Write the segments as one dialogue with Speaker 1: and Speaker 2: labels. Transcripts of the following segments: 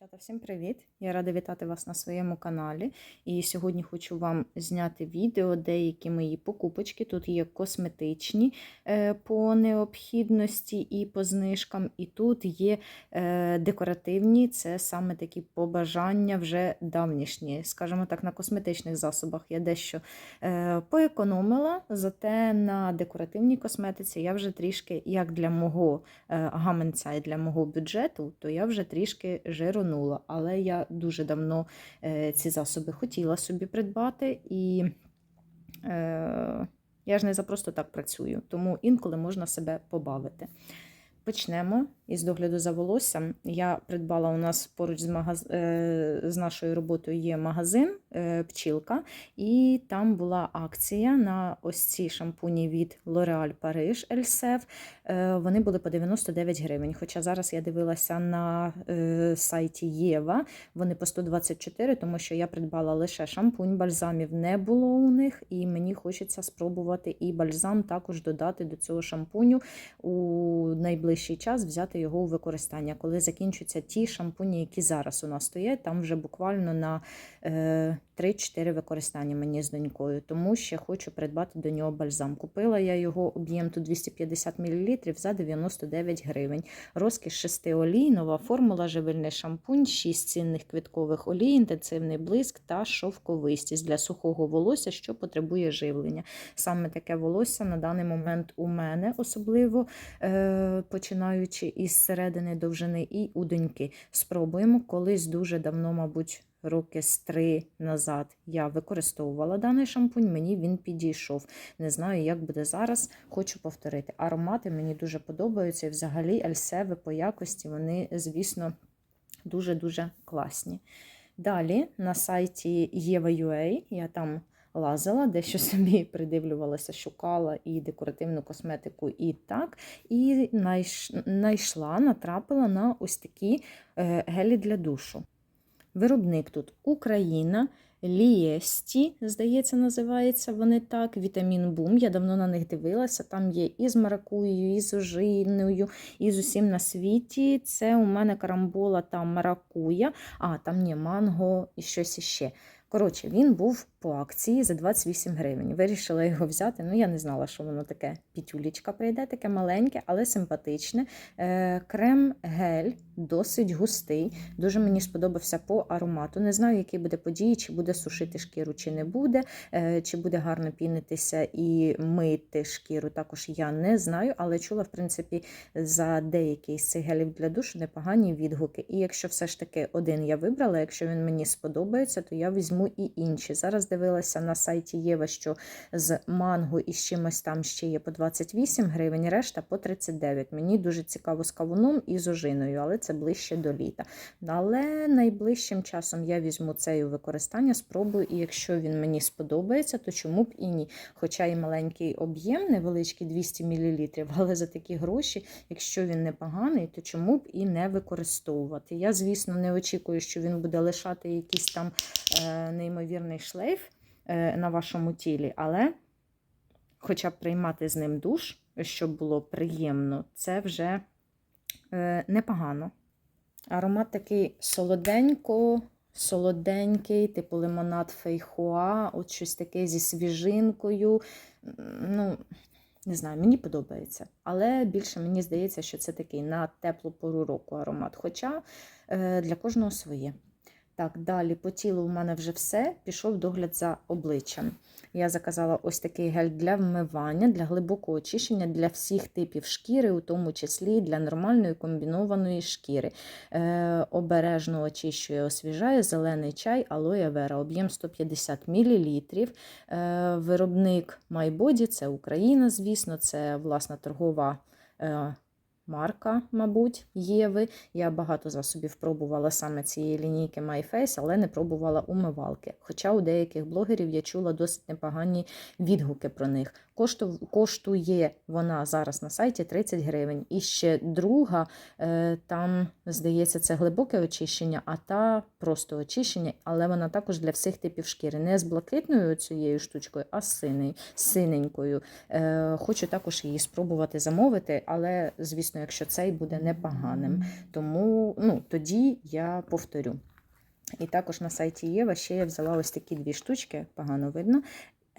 Speaker 1: Дівчата, всім привіт! Я рада вітати вас на своєму каналі. І сьогодні хочу вам зняти відео, деякі мої покупочки. Тут є косметичні е, по необхідності і по знижкам, і тут є е, декоративні, це саме такі побажання вже давнішні. Скажімо так, на косметичних засобах я дещо е, поекономила, зате на декоративній косметиці я вже трішки, як для мого гаманця і для мого бюджету, то я вже трішки жиронула. Але я дуже давно е, ці засоби хотіла собі придбати, і е, я ж не за просто так працюю, тому інколи можна себе побавити. Почнемо із догляду за волоссям. Я придбала у нас поруч з магаз... е, з нашою роботою є магазин е, Пчілка, і там була акція на ось ці шампуні від L'Oréal Paris Elsef. Е, Вони були по 99 гривень. Хоча зараз я дивилася на е, сайті Єва, вони по 124, тому що я придбала лише шампунь, бальзамів не було у них, і мені хочеться спробувати і бальзам також додати до цього шампуню у найближчий час взяти його у використання. Коли закінчаться ті шампуні, які зараз у нас стоять, там вже буквально на е, 3-4 використання мені з донькою, тому ще хочу придбати до нього бальзам. Купила я його об'єм тут 250 мл за 99 гривень. Розкіш 6 олій, нова формула, живильний шампунь, 6 цінних квіткових олій, інтенсивний блиск та шовковистість для сухого волосся, що потребує живлення. Саме таке волосся на даний момент у мене, особливо е, починаючи із середини довжини і у доньки. Спробуємо колись дуже давно, мабуть. Роки з три назад я використовувала даний шампунь, мені він підійшов. Не знаю, як буде зараз. Хочу повторити. Аромати мені дуже подобаються. І взагалі ельсеви по якості, вони, звісно, дуже-дуже класні. Далі на сайті Єва.ua я там лазила, дещо собі придивлювалася, шукала і декоративну косметику, і так. І знайшла, натрапила на ось такі е, гелі для душу. Виробник тут Україна, Лієсті, здається, називається вони так. Вітамін Бум. Я давно на них дивилася. Там є і з маракуєю, і з ожиною, і з усім на світі. Це у мене карамбола та маракуя, а там є манго і щось іще. Коротше, він був по акції за 28 гривень. Вирішила його взяти. Ну, я не знала, що воно таке пітюлічка прийде, таке маленьке, але симпатичне. Е, Крем-гель досить густий. Дуже мені сподобався по аромату. Не знаю, який буде події, чи буде сушити шкіру, чи не буде, е, чи буде гарно пінитися і мити шкіру. Також я не знаю, але чула, в принципі, за деякий з цих гелів для душу непогані відгуки. І якщо все ж таки один я вибрала, якщо він мені сподобається, то я візьму і інші. Зараз дивилася на сайті Єва, що з манго і з чимось там ще є по 28 гривень, решта по 39. Мені дуже цікаво з кавуном і з ожиною, але це ближче до літа. Але найближчим часом я візьму цей у використання, спробую, і якщо він мені сподобається, то чому б і ні. Хоча і маленький об'єм, невеличкий 200 мл, але за такі гроші, якщо він непоганий, то чому б і не використовувати. Я, звісно, не очікую, що він буде лишати якийсь там е, неймовірний шлейф е, на вашому тілі, але хоча б приймати з ним душ, щоб було приємно, це вже е, непогано. Аромат такий солоденько, солоденький, типу лимонад фейхоа, от щось таке зі свіжинкою. Ну, не знаю, мені подобається. Але більше мені здається, що це такий на теплу пору року аромат. Хоча е, для кожного своє. Так, далі по тілу у мене вже все. Пішов догляд за обличчям. Я заказала ось такий гель для вмивання, для глибокого очищення для всіх типів шкіри, у тому числі для нормальної комбінованої шкіри. Е, Обережно очищує, освіжає зелений чай, алоє вера, об'єм 150 мл. Е, Виробник MyBody, це Україна, звісно, це власна торгова. Е, Марка, мабуть, Єви. Я багато засобів пробувала саме цієї лінійки MyFace, але не пробувала умивалки. Хоча у деяких блогерів я чула досить непогані відгуки про них. Коштує вона зараз на сайті 30 гривень. І ще друга, е, там, здається, це глибоке очищення, а та просто очищення, але вона також для всіх типів шкіри. Не з блакитною цією штучкою, а з синенькою. Е, Хочу також її спробувати замовити, але, звісно, звісно, якщо цей буде непоганим. Тому ну, тоді я повторю. І також на сайті Єва ще я взяла ось такі дві штучки, погано видно.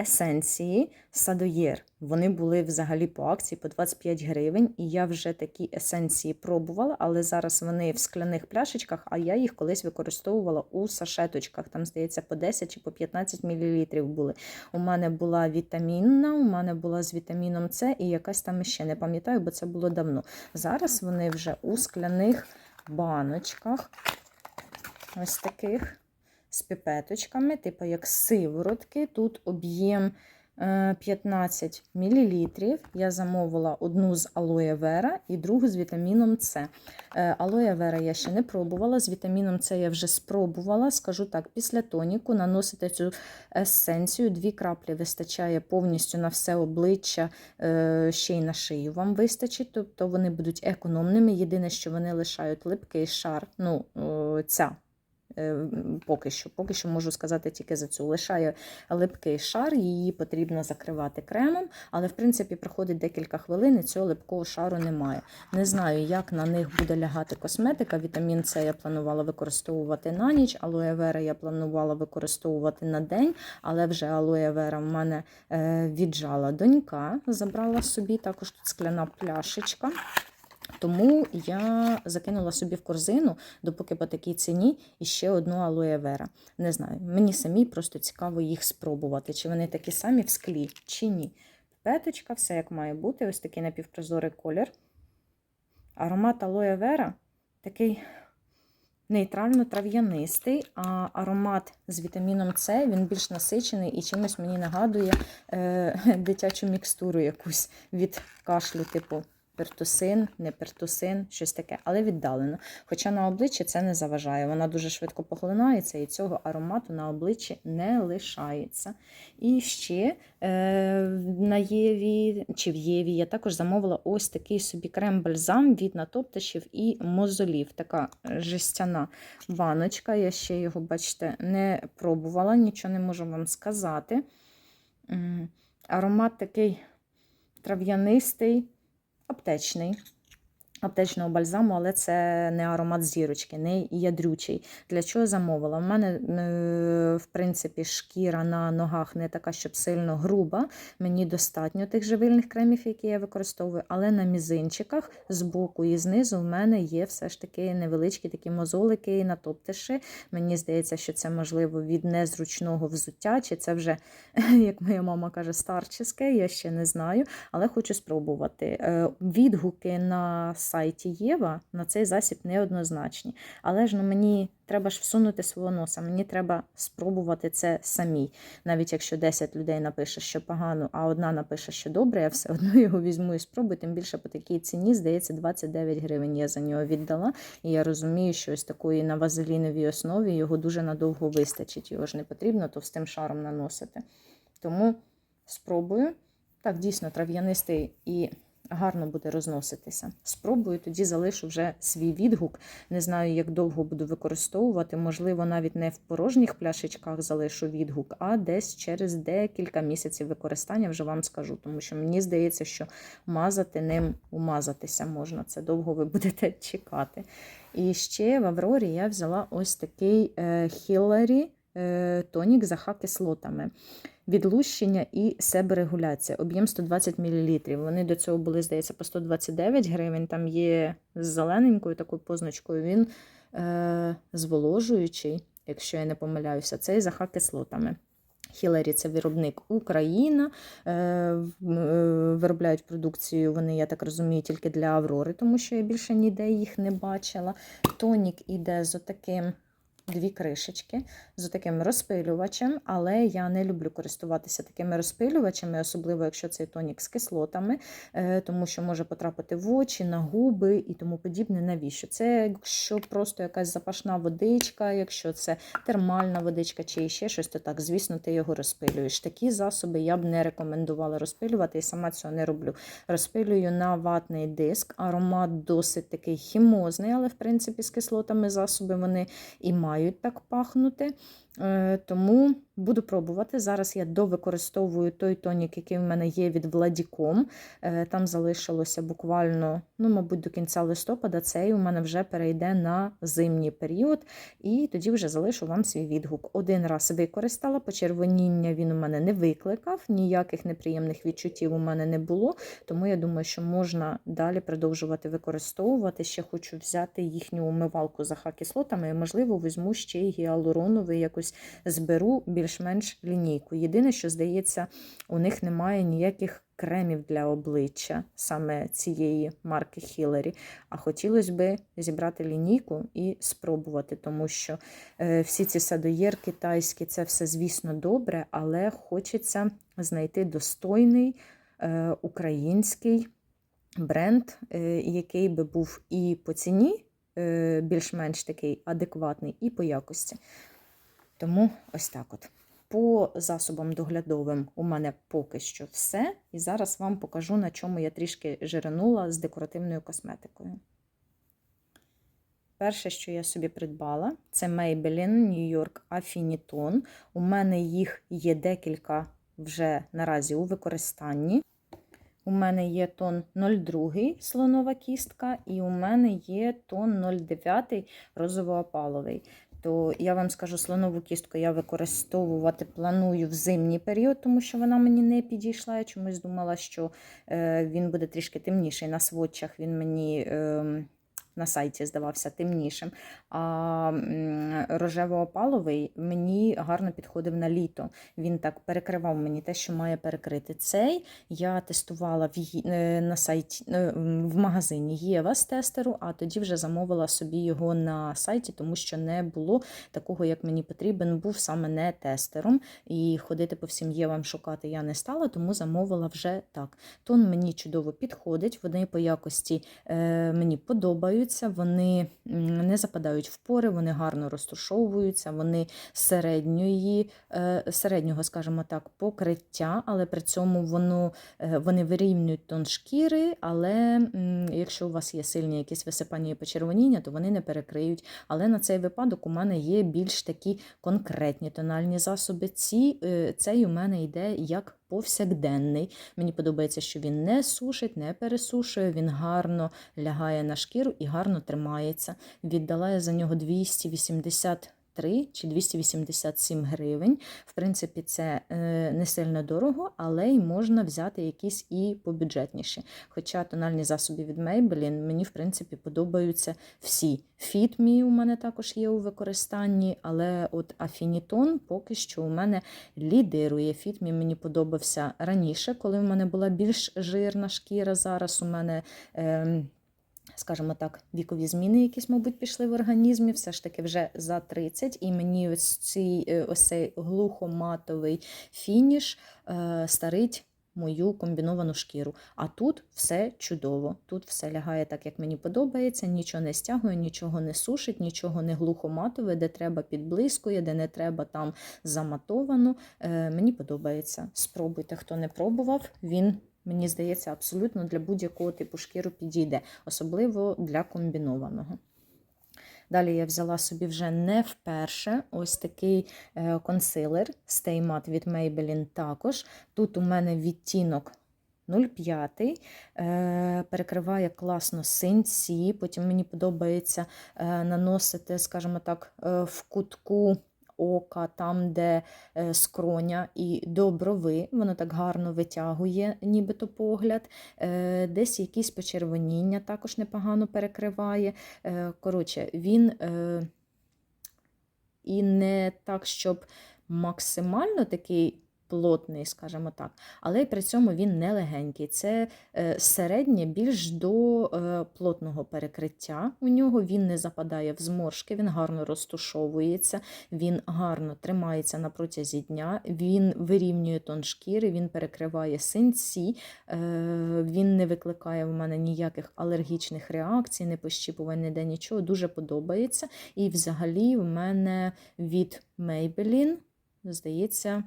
Speaker 1: Есенції Садоєр. Вони були взагалі по акції по 25 гривень, і я вже такі есенції пробувала, але зараз вони в скляних пляшечках, а я їх колись використовувала у сашеточках. Там, здається, по 10 чи по 15 мл були. У мене була вітамінна, у мене була з вітаміном С і якась там ще не пам'ятаю, бо це було давно. Зараз вони вже у скляних баночках. Ось таких з піпеточками, типу як сиворотки. Тут об'єм е, 15 мл. Я замовила одну з алоє вера і другу з вітаміном С. Е, Алоє вера я ще не пробувала. З вітаміном С я вже спробувала. Скажу так, після тоніку наносите цю есенцію, дві краплі вистачає повністю на все обличчя, е, ще й на шию вам вистачить. Тобто вони будуть економними. Єдине, що вони лишають липкий шар. Ну, е, ця е, поки що. Поки що можу сказати тільки за цю. Лишає липкий шар, її потрібно закривати кремом, але в принципі проходить декілька хвилин і цього липкого шару немає. Не знаю, як на них буде лягати косметика. Вітамін С я планувала використовувати на ніч, алоє вера я планувала використовувати на день, але вже алоє вера в мене е, віджала донька, забрала собі також тут скляна пляшечка. Тому я закинула собі в корзину, допоки по такій ціні, і ще одну алоє вера. Не знаю, мені самій просто цікаво їх спробувати, чи вони такі самі в склі, чи ні. Петочка, все як має бути, ось такий напівпрозорий колір. Аромат алоє вера такий нейтрально-трав'янистий, а аромат з вітаміном С він більш насичений і чимось мені нагадує е, дитячу мікстуру якусь від кашлю, типу пертусин, не пертусин, щось таке, але віддалено. Хоча на обличчі це не заважає. Вона дуже швидко поглинається і цього аромату на обличчі не лишається. І ще е, на Єві чи в Єві я також замовила ось такий собі крем-бальзам від натоптишів і мозолів. Така жестяна баночка. Я ще його, бачите, не пробувала, нічого не можу вам сказати. Аромат такий трав'янистий аптечний. Аптечного бальзаму, але це не аромат зірочки, не ядрючий. Для чого замовила? У мене, е, в принципі, шкіра на ногах не така, щоб сильно груба. Мені достатньо тих живильних кремів, які я використовую, але на мізинчиках з боку і знизу в мене є все ж таки невеличкі такі мозолики і натоптиші. Мені здається, що це можливо від незручного взуття, чи це вже, як моя мама каже, старческе, я ще не знаю, але хочу спробувати. Е, Відгуки на сайті Єва на цей засіб неоднозначні. Але ж ну, мені треба ж всунути свого носа, мені треба спробувати це самій. Навіть якщо 10 людей напише, що погано, а одна напише, що добре, я все одно його візьму і спробую. Тим більше по такій ціні, здається, 29 гривень я за нього віддала. І я розумію, що ось такої на вазеліновій основі його дуже надовго вистачить. Його ж не потрібно товстим шаром наносити. Тому спробую. Так, дійсно, трав'янистий і гарно буде розноситися. Спробую, тоді залишу вже свій відгук. Не знаю, як довго буду використовувати. Можливо, навіть не в порожніх пляшечках залишу відгук, а десь через декілька місяців використання вже вам скажу. Тому що мені здається, що мазати ним умазатися можна. Це довго ви будете чекати. І ще в Аврорі я взяла ось такий Хіларі тонік з ах-кислотами відлущення і себорегуляція. Об'єм 120 мл. Вони до цього були, здається, по 129 гривень. Там є з зелененькою такою позначкою. Він е, зволожуючий, якщо я не помиляюся, цей з ах-кислотами. Хілері це виробник Україна. Е, е, Виробляють продукцію, вони, я так розумію, тільки для Аврори, тому що я більше ніде їх не бачила. Тонік іде з отаким дві кришечки з таким розпилювачем, але я не люблю користуватися такими розпилювачами, особливо якщо цей тонік з кислотами, е, тому що може потрапити в очі, на губи і тому подібне. Навіщо? Це якщо просто якась запашна водичка, якщо це термальна водичка чи ще щось, то так, звісно, ти його розпилюєш. Такі засоби я б не рекомендувала розпилювати і сама цього не роблю. Розпилюю на ватний диск, аромат досить такий хімозний, але в принципі з кислотами засоби вони і мають мають так пахнути. Е, Тому буду пробувати. Зараз я довикористовую той тонік, який в мене є від Владіком. Е, Там залишилося буквально, ну, мабуть, до кінця листопада. Цей у мене вже перейде на зимній період, і тоді вже залишу вам свій відгук. Один раз використала, почервоніння він у мене не викликав, ніяких неприємних відчуттів у мене не було. Тому я думаю, що можна далі продовжувати використовувати. Ще хочу взяти їхню умивалку з ахакислотами, і, можливо, візьму ще й гіалуроновий, якось зберу більш-менш лінійку. Єдине, що здається, у них немає ніяких кремів для обличчя саме цієї марки Хілері. А хотілося б зібрати лінійку і спробувати, тому що е, всі ці садоєр китайські, це все, звісно, добре, але хочеться знайти достойний е, український бренд, е, який би був і по ціні більш-менш такий адекватний, і по якості. Тому ось так от. По засобам доглядовим у мене поки що все. І зараз вам покажу, на чому я трішки жиренула з декоративною косметикою. Перше, що я собі придбала, це Maybelline New York Affinitone. У мене їх є декілька вже наразі у використанні. У мене є тон 02 слонова кістка, і у мене є тон 09 розово-опаловий. То я вам скажу, слонову кістку я використовувати планую в зимній період, тому що вона мені не підійшла. Я чомусь думала, що е, він буде трішки темніший. На сводчах він мені. Е, на сайті здавався темнішим. А рожево-опаловий мені гарно підходив на літо. Він так перекривав мені те, що має перекрити. Цей я тестувала в, е, на сайті в магазині Єва з тестеру, а тоді вже замовила собі його на сайті, тому що не було такого, як мені потрібен, був саме не тестером. І ходити по всім Євам шукати я не стала, тому замовила вже так. Тон мені чудово підходить, вони по якості е, мені подобаються вони не западають в пори, вони гарно розташовуються, вони середньої, е, середнього, скажімо так, покриття, але при цьому воно, е, вони вирівнюють тон шкіри, але якщо у вас є сильні якісь висипання і почервоніння, то вони не перекриють. Але на цей випадок у мене є більш такі конкретні тональні засоби. Ці, е, Цей у мене йде як повсякденний. Мені подобається, що він не сушить, не пересушує, він гарно лягає на шкіру і гарно тримається. Віддала я за нього 280 3 чи 287 гривень. В принципі, це е, не сильно дорого, але й можна взяти якісь і побюджетніші. Хоча тональні засоби від Maybelline мені, в принципі, подобаються всі. Fit Me у мене також є у використанні, але от Affinitone поки що у мене лідирує. Fit Me мені подобався раніше, коли в мене була більш жирна шкіра. Зараз у мене. Е, скажімо так, вікові зміни, якісь, мабуть, пішли в організмі, все ж таки вже за 30, і мені ось цей е, ось цей глухоматовий фініш е, старить. Мою комбіновану шкіру. А тут все чудово. Тут все лягає так, як мені подобається, нічого не стягує, нічого не сушить, нічого не глухоматове, де треба підблискує, де не треба там заматовано. Е, Мені подобається. Спробуйте, хто не пробував, він мені здається, абсолютно для будь-якого типу шкіру підійде, особливо для комбінованого. Далі я взяла собі вже не вперше ось такий е, консилер Stay Matte від Maybelline також. Тут у мене відтінок 0,5, е, перекриває класно синці, потім мені подобається е, наносити, скажімо так, в кутку ока, там, де е, скроня і до брови, воно так гарно витягує, нібито погляд. Е, десь якісь почервоніння також непогано перекриває. Е, коротше, він і не так, щоб максимально такий плотний, скажімо так, але при цьому він не легенький. Це е, середнє більш до е, плотного перекриття. У нього він не западає в зморшки, він гарно розтушовується, він гарно тримається на протязі дня, він вирівнює тон шкіри, він перекриває синці, е, він не викликає в мене ніяких алергічних реакцій, не пощіпувань, ніде нічого. Дуже подобається. І взагалі в мене від Maybelline, здається,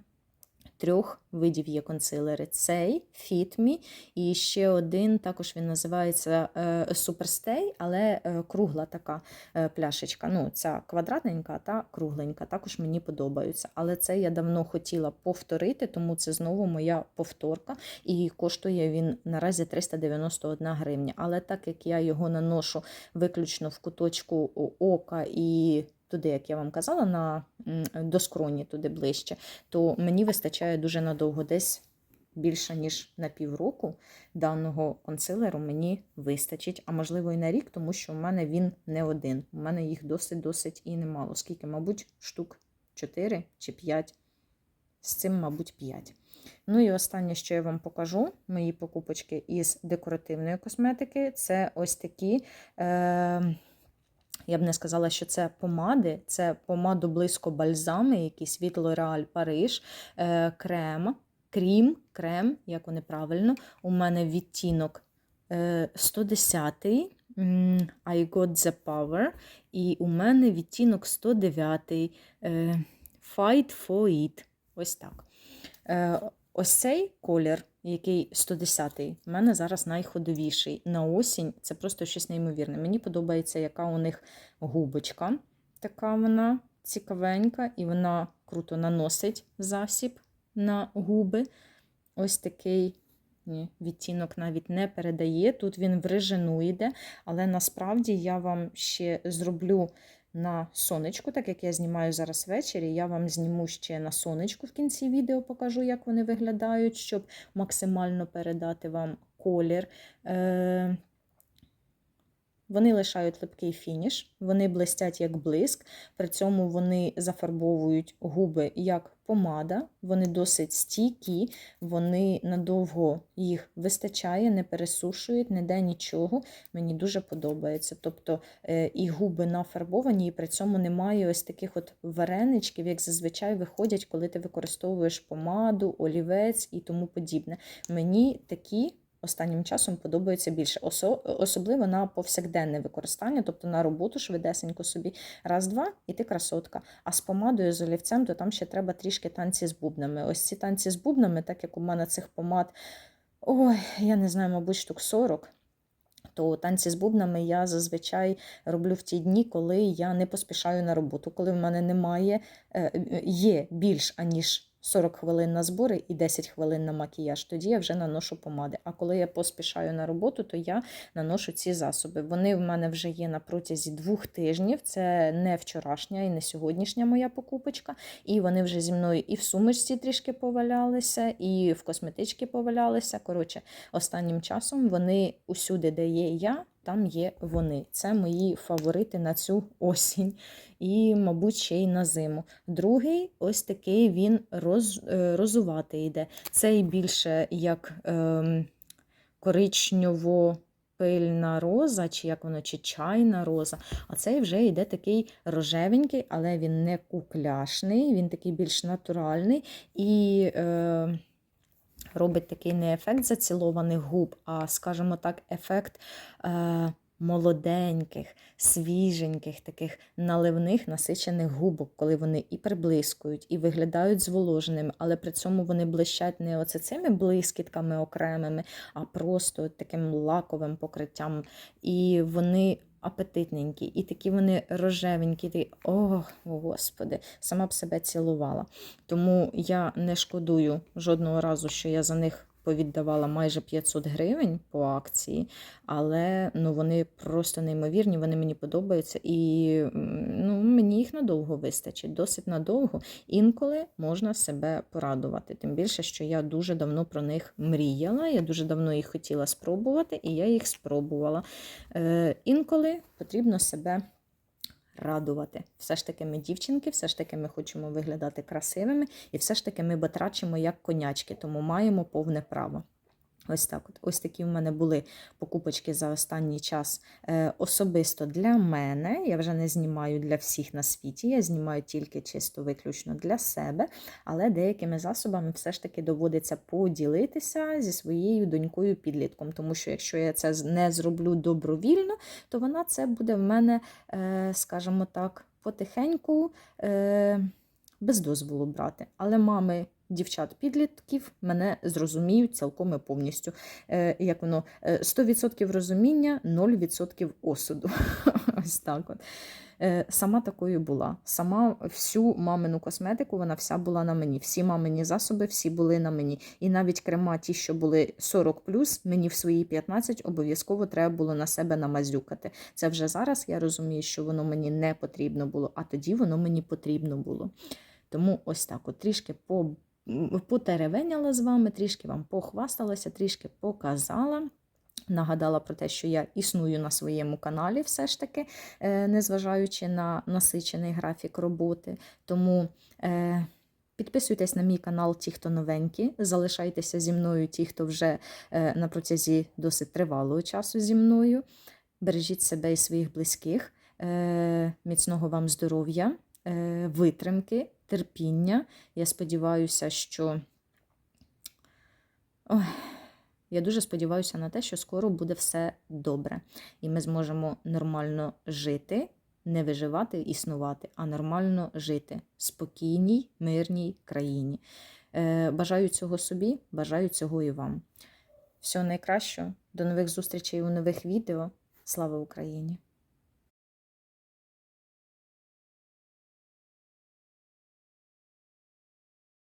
Speaker 1: трьох видів є консилери: цей Fit Me, і ще один, також він називається Superstay, але е, кругла така е, пляшечка. Ну, ця квадратненька та кругленька. Також мені подобаються. Але це я давно хотіла повторити, тому це знову моя повторка. І коштує він наразі 391 гривня. Але так як я його наношу виключно в куточку ока і туди, як я вам казала, на до скроні туди ближче, то мені вистачає дуже надовго, десь більше ніж на півроку даного консилеру мені вистачить, а можливо і на рік, тому що в мене він не один. У мене їх досить-досить і немало. Скільки, мабуть, штук 4 чи 5. З цим, мабуть, 5. Ну і останнє, що я вам покажу, мої покупочки із декоративної косметики, це ось такі. Е- я б не сказала, що це помади, це помаду близько бальзами, якийсь від L'Oréal Париж, е, крем, крім, крем, як вони правильно. У мене відтінок е, 110 м, I got the power. І у мене відтінок 109 е, Fight for it. Ось так. Е, Ось цей колір, який 110-й, в мене зараз найходовіший. На осінь це просто щось неймовірне. Мені подобається, яка у них губочка. Така вона цікавенька, і вона круто наносить засіб на губи. Ось такий ні, відтінок навіть не передає. Тут він в режину йде, але насправді я вам ще зроблю на сонечку, так як я знімаю зараз ввечері, я вам зніму ще на сонечку в кінці відео, покажу, як вони виглядають, щоб максимально передати вам колір. Е- вони лишають липкий фініш, вони блистять як блиск, при цьому вони зафарбовують губи як помада, вони досить стійкі, вони надовго їх вистачає, не пересушують, не де нічого. Мені дуже подобається. Тобто е, і губи нафарбовані, і при цьому немає ось таких от вареничків, як зазвичай виходять, коли ти використовуєш помаду, олівець і тому подібне. Мені такі останнім часом подобається більше, особливо на повсякденне використання, тобто на роботу швидесенько собі. Раз-два, і ти красотка. А з помадою, з олівцем, то там ще треба трішки танці з бубнами. Ось ці танці з бубнами, так як у мене цих помад, ой, я не знаю, мабуть, штук 40. То танці з бубнами я зазвичай роблю в ті дні, коли я не поспішаю на роботу, коли в мене немає, е, є більш аніж 40 хвилин на збори і 10 хвилин на макіяж. Тоді я вже наношу помади. А коли я поспішаю на роботу, то я наношу ці засоби. Вони в мене вже є на протязі двох тижнів. Це не вчорашня і не сьогоднішня моя покупочка. І вони вже зі мною і в сумочці трішки повалялися, і в косметички повалялися. Коротше, останнім часом вони усюди, де є я. Там є вони. Це мої фаворити на цю осінь і, мабуть, ще й на зиму. Другий ось такий він роз, е, розуватий йде. Цей більше як е, коричнево пильна роза, чи як воно, чи чайна роза. А цей вже йде такий рожевенький, але він не кукляшний, він такий більш натуральний. і... Е, робить такий не ефект зацілованих губ, а, скажімо так, ефект е, молоденьких, свіженьких, таких наливних, насичених губок, коли вони і приблискують, і виглядають зволоженими, але при цьому вони блищать не оце цими блискітками окремими, а просто таким лаковим покриттям. І вони апетитненькі, і такі вони рожевенькі. Такі, Ох, господи, сама б себе цілувала. Тому я не шкодую жодного разу, що я за них повіддавала майже 500 гривень по акції, але ну, вони просто неймовірні, вони мені подобаються, і ну, мені їх надовго вистачить, досить надовго. Інколи можна себе порадувати. Тим більше, що я дуже давно про них мріяла, я дуже давно їх хотіла спробувати, і я їх спробувала. Е, Інколи потрібно себе радувати. Все ж таки ми дівчинки, все ж таки ми хочемо виглядати красивими, і все ж таки ми батрачимо як конячки, тому маємо повне право. Ось так от. Ось такі в мене були покупочки за останній час е, особисто для мене. Я вже не знімаю для всіх на світі, я знімаю тільки чисто виключно для себе, але деякими засобами все ж таки доводиться поділитися зі своєю донькою підлітком. Тому що якщо я це не зроблю добровільно, то вона це буде в мене, е, скажімо так, потихеньку. Е, без дозволу брати. Але мами дівчат-підлітків мене зрозуміють цілком і повністю. Е, Як воно е, 100% розуміння, 0% осуду. Ось так от. Е, Сама такою була. Сама всю мамину косметику, вона вся була на мені. Всі мамині засоби, всі були на мені. І навіть крема, ті, що були 40 мені в свої 15 обов'язково треба було на себе намазюкати. Це вже зараз я розумію, що воно мені не потрібно було, а тоді воно мені потрібно було. Тому ось так, от трішки по, потеревеняла з вами, трішки вам похвасталася, трішки показала. Нагадала про те, що я існую на своєму каналі, все ж таки, е, незважаючи на насичений графік роботи. Тому е, підписуйтесь на мій канал, ті, хто новенькі, залишайтеся зі мною, ті, хто вже е, на протязі досить тривалого часу зі мною. Бережіть себе і своїх близьких, міцного вам здоров'я, витримки, терпіння. Я сподіваюся, що. Ой, я дуже сподіваюся на те, що скоро буде все добре, і ми зможемо нормально жити, не виживати, існувати, а нормально жити в спокійній, мирній країні. Е, Бажаю цього собі, бажаю цього і вам. Всього найкращого. До нових зустрічей у нових відео. Слава Україні!